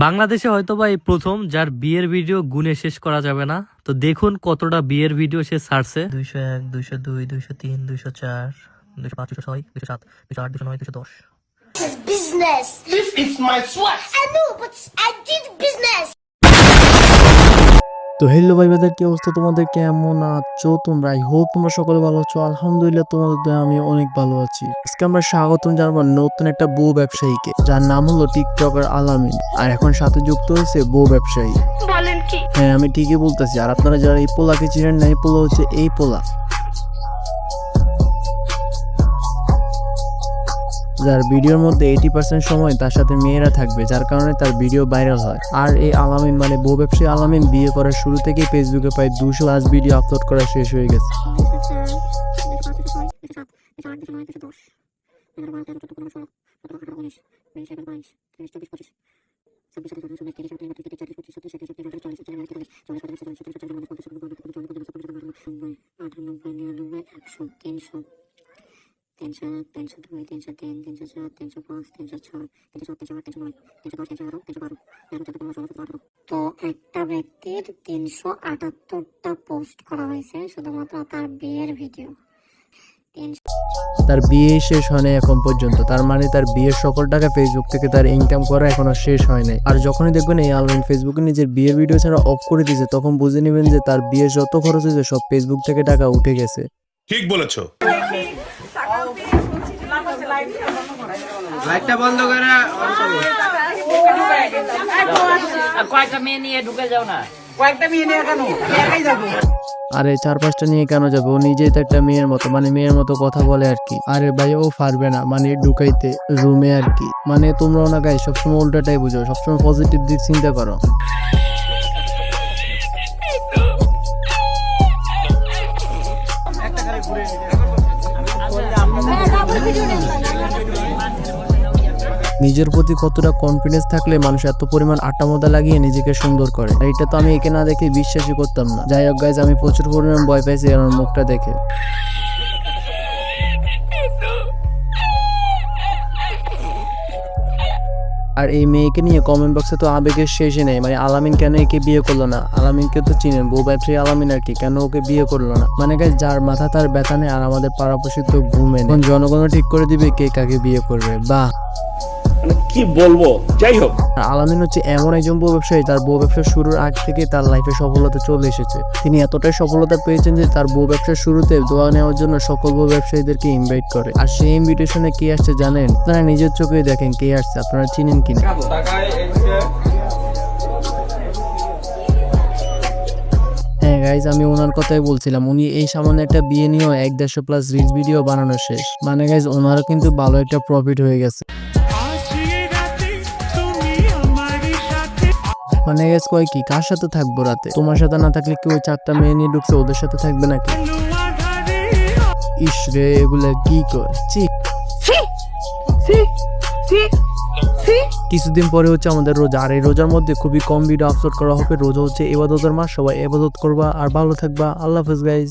বাংলাদেশে হয়তো বা এই প্রথম যার বিয়ের ভিডিও গুনে শেষ করা যাবে না তো দেখুন কতটা বিয়ের ভিডিও সে ছাড়ছে দুইশো এক দুইশো দুই দুইশো তিন দুইশো চার দুইশো পাঁচ দুশো ছয় দুশো সাত দুশো আট দুশো নয় দুশো দশ This is business. This is my sweat. I know, but I did. তো হ্যালো ভাই ভাইদের কি অবস্থা? তোমাদের কেমন আছো তোমরা? আই হোপ তোমরা সকলে ভালো আছো। আলহামদুলিল্লাহ তোমাদের আমি অনেক ভালো আছি। আজকে আমরা স্বাগতম জানাব নতুন একটা বউ ব্যবসায়ীকে যার নাম হলো টিকটকার আলামিন। আর এখন সাথে যুক্ত হয়েছে বউ ব্যবসায়ী। বলেন কি? হ্যাঁ আমি ঠিকই বলতেছি। আর আপনারা যারা এই পোলাকে চিনেন না এই পোলা হচ্ছে এই পোলা। যার ভিডিওর মধ্যে এইটি পার্সেন্ট সময় তার সাথে মেয়েরা থাকবে, যার কারণে তার ভিডিও ভাইরাল হয়। আর এই আলামিন মানে বউ ব্যবসায়ী আলামিন বিয়ে করার শুরু থেকেই ফেসবুকে প্রায় দুশো প্লাস ভিডিও আপলোড করা শেষ হয়ে গেছে। তিনশো তিনশো তিনশো দুই তিনশো তিন তিনশো চার তিনশো পাঁচ তিনশো ছয় তিনশো তিনশো আট তিনশো নয় তিনশো দশ তিনশো এগারো তিনশো বারো তেরো চোদ্দ পনেরো ষোলো সতেরো আঠারো। তো একটা ব্যক্তির তিনশো আটাত্তরটা পোস্ট করা হয়েছে শুধুমাত্র তার বিয়ের ভিডিও। তার বিয়ে শেষ হয় নাই এখন পর্যন্ত। তার মানে তার বিয়ের সকল টাকা ফেসবুক থেকে তার ইনকাম করা এখনও শেষ হয় নাই। আর যখনই দেখবেন এই আলমিন ফেসবুকে নিজের বিয়ের ভিডিও ছাড়া অফ করে দিয়েছে তখন বুঝে নেবেন যে তার বিয়ের যত খরচ হয়েছে সব ফেসবুক থেকে টাকা উঠে গেছে। ঠিক বলেছ। কয়েকটা মেয়ে নিয়ে ঢুকে যাও না। আরে চার পাঁচটা নিয়ে কেন যাবে? ও নিজেই তো একটা মেয়ের মতো মানে মেয়ের মতো কথা বলে আর কি। আরে ভাই ও পারবে না মানে ঢুকাইতে রুমে আর কি। মানে তোমরাও না গাই সবসময় উল্টাটাই বুঝো সবসময় পজিটিভ দিক চিন্তা করো। নিজের প্রতি কতটা কনফিডেন্স থাকলে মানুষ এত পরিমাণ আটা মোদা লাগিয়ে নিজেকে সুন্দর করে? আর এটা তো আমি একে না দেখে বিশ্বাসই করতাম না। যাই হোক গাইজ আমি প্রচুর পরিমাণ ভয় পাইছি আমার মুখটা দেখে। আর এই মেয়েকে নিয়ে কমেন্ট বক্সে তো আবেগের শেষে নেই। মানে আলামিন কেন একে বিয়ে করল না? আলামিনকে তো চিনেন, বউ ব্যবসায়ী আলামিন আর কি, কেন ওকে বিয়ে করল না? মানে গাইজ যার মাথা তার ব্যথা নেই আর আমাদের পাড়াপড়শি তো ঘুমে নেই। জনগণ ঠিক করে দিবে কে কাকে বিয়ে করবে। বাহ! মানে কি বলব? যাই হোক। আলামিন হচ্ছে এমন একজন বউ ব্যবসায়ী, তার বউ ব্যবসা শুরুর আগ থেকে তার লাইফে সফলতা চলে এসেছে। তিনি এতটাই সফলতা পেয়েছেন যে তার বউ ব্যবসার শুরুতে দোয়া নেওয়ার জন্য সকল বউ ব্যবসায়ীদেরকে ইনভাইট করে। আর সেই ইনভিটেশনে কে আসছে জানেন? আপনারা নিজের চোখে দেখেন কে আসছে, আপনারা চিনেন কিনা? হ্যাঁ গাইজ আমি ওনার কথাই বলছিলাম। উনি এই সামান্য একটা বিয়ে নিয়েও এক দেড়শো প্লাস রিচ ভিডিও বানানো শেষ। মানে গাইজ ওনারও কিন্তু ভালো একটা প্রফিট হয়ে গেছে। মানে গেস কয় কি? কার সাথে থাকব রাতে? তোমার সাথে না থাকলে কি ওই চারটা মেয়ে নিয়ে ঢুকছে ওদের সাথে থাকবে নাকি? ইস রে এগুলা কি কর চি কিছুদিন পরে হচ্ছে আমাদের রোজা আর এই রোজার মধ্যে খুবই কম ভিডিও আপলোড করা হবে। রোজা হচ্ছে এবাদতের মাস সবাই এবাদত করবা আর ভালো থাকবা। আল্লাহ হাফেজ গাইজ